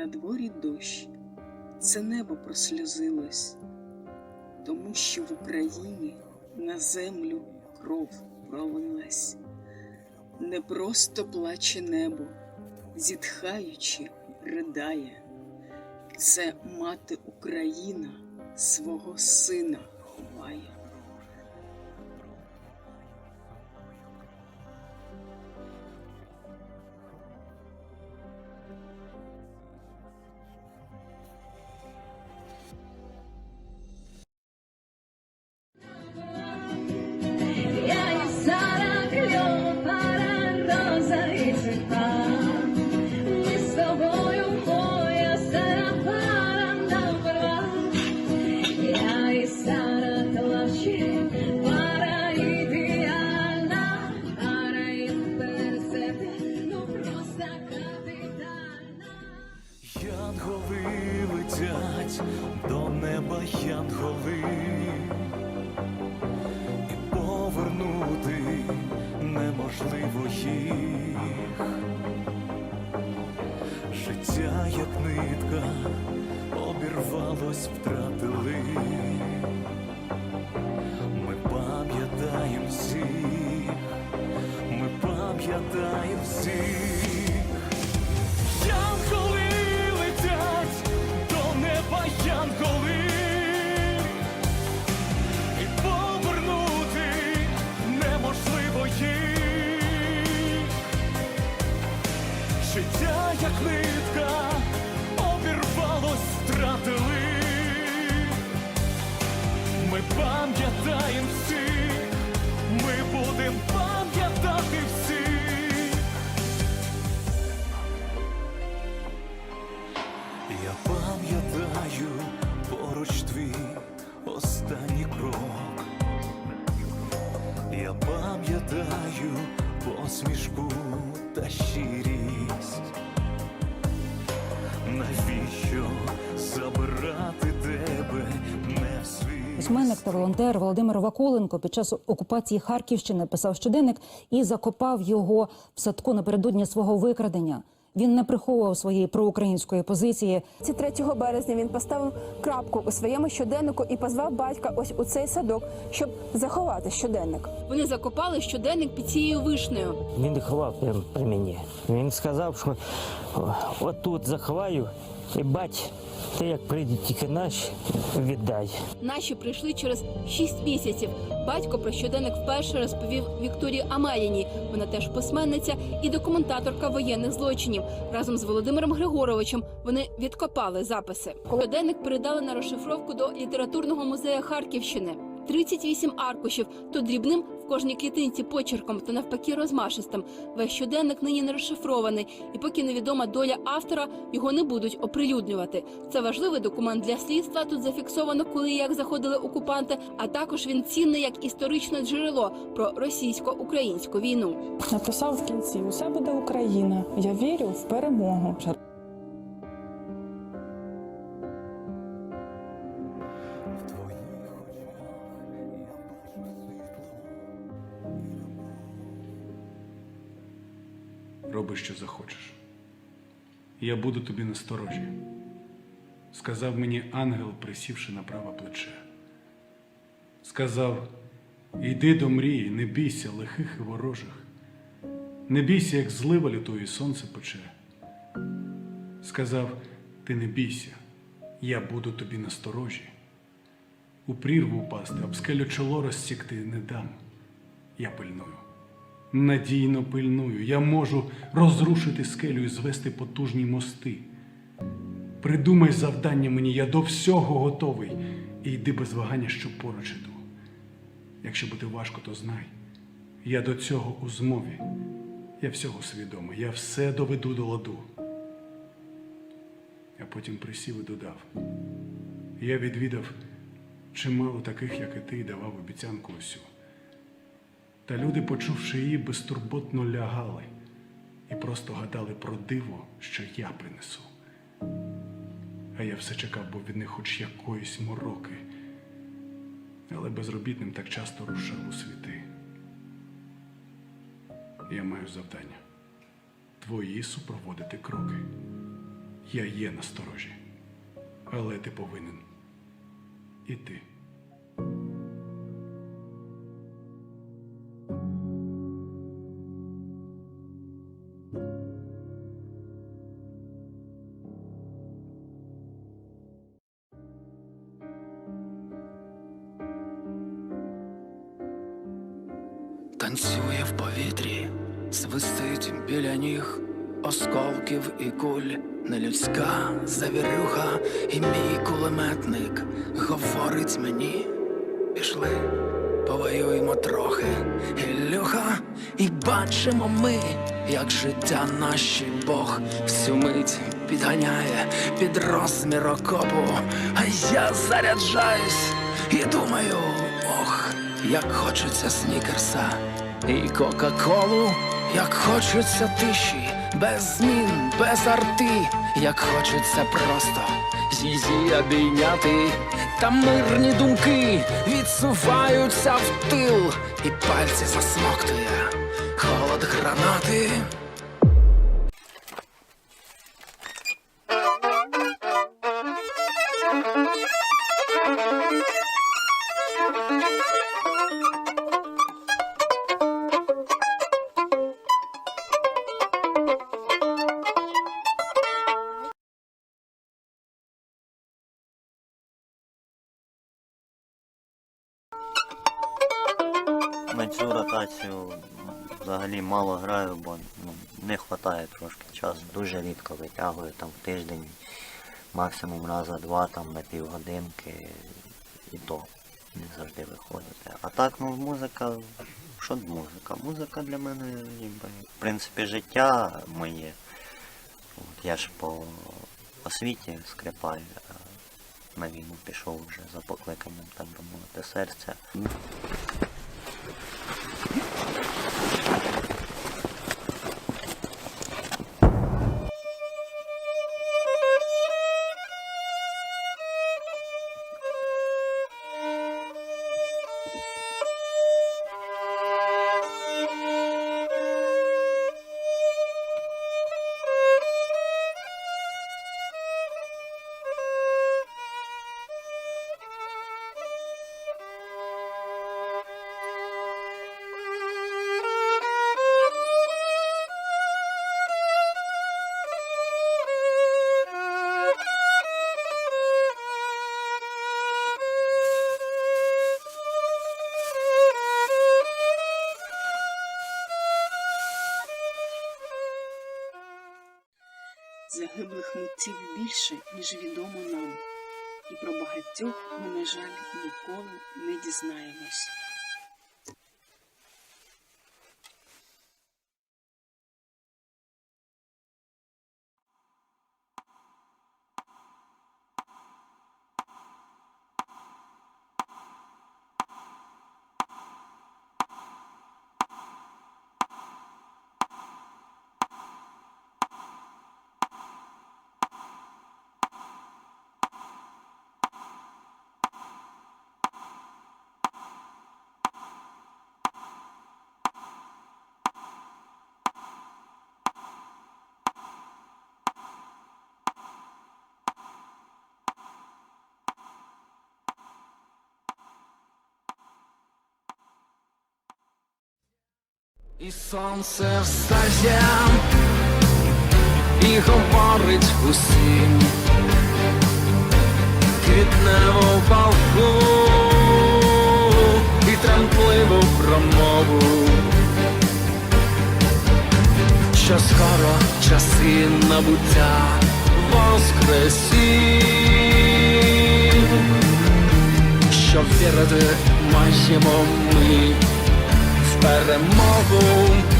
на дворі дощ, це небо просльозилось, тому що в Україні на землю кров пролилась. Не просто плаче небо, зітхаючи, ридає. Це мати Україна свого сина ховає. Неможливо їх. Життя, як нитка, обірвалось, втратили. Поруч твій останній крок. Я пам'ятаю посмішку та щирість. Навіщо забирати тебе не в світ? Письменник та волонтер Володимир Вакуленко під час окупації Харківщини писав щоденник і закопав його в садку напередодні свого викрадення. Він не приховував своєї проукраїнської позиції. 3 березня він поставив крапку у своєму щоденнику і позвав батька ось у цей садок, щоб заховати щоденник. Вони закопали щоденник під цією вишнею. Він не ховав при мені. Він сказав, що отут заховаю, і бать, ти як прийде тільки наш, віддай. Наші прийшли через 6 місяців. Батько про щоденник вперше розповів Вікторії Амеліні. Вона теж письменниця і документаторка воєнних злочинів. Разом з Володимиром Григоровичем вони відкопали записи. Щоденник передали на розшифровку до літературного музею Харківщини. 38 аркушів, то дрібним кожній клітинці почерком, то навпаки розмашистим. Весь щоденник нині не розшифрований, і поки невідома доля автора, його не будуть оприлюднювати. Це важливий документ для слідства. Тут зафіксовано, коли і як заходили окупанти. А також він цінний як історичне джерело про російсько-українську війну. Написав в кінці: усе буде Україна. Я вірю в перемогу. Роби, що захочеш. Я буду тобі насторожі, сказав мені ангел, присівши на праве плече. Сказав: Йди до мрії, не бійся лихих і ворожих, не бійся, як злива лютої сонце пече. Сказав: Ти не бійся, я буду тобі насторожі. У прірву впасти, об скелю чоло розсікти не дам. Я пильную. Надійно пильную, я можу розрушити скелю і звести потужні мости. Придумай завдання мені, я до всього готовий, і йди без вагання, що поруч іду. Якщо буде важко, то знай, я до цього у змові, я всього свідомий, я все доведу до ладу. А потім присів і додав. Я відвідав чимало таких, як і ти, і давав обіцянку усю. Та люди, почувши її, безтурботно лягали і просто гадали про диво, що я принесу. А я все чекав, бо від них хоч якоїсь мороки. Але безробітним так часто рушав у світи. Я маю завдання твої супроводити кроки. Я є насторожі. Але ти повинен іти. Танцює в повітрі, свистить біля ніг осколків і куль, нелюдська завірюха, і мій кулеметник говорить мені, пішли, повоюємо трохи, Ілюха, і бачимо ми, як життя наші Бог всю мить підганяє під розмір окопу, а я заряджаюсь і думаю, ох, як хочеться снікерса і Кока-Колу, як хочеться тиші, без змін, без арти, як хочеться просто її обійняти, та мирні думки відсуваються в тил, і пальці засмоктує холод гранати. Цю ротацію взагалі мало граю, бо ну, не вистачає трошки часу. Дуже рідко витягую там в тиждень, максимум раза два там на півгодинки і то не завжди виходить. А так, ну музика, що музика? Музика для мене якби, в принципі життя моє. От, я ж по освіті скрипаю, на війну пішов вже за покликанням, так би мовити, серця. Загиблих митців більше, ніж відомо нам, і про багатьох ми, на жаль, ніколи не дізнаємось. І сонце встає і говорить усім. Квітневу палку і тремтливу промову, що скоро часи набуття воскресінь, що вірити маємо ми перемогу.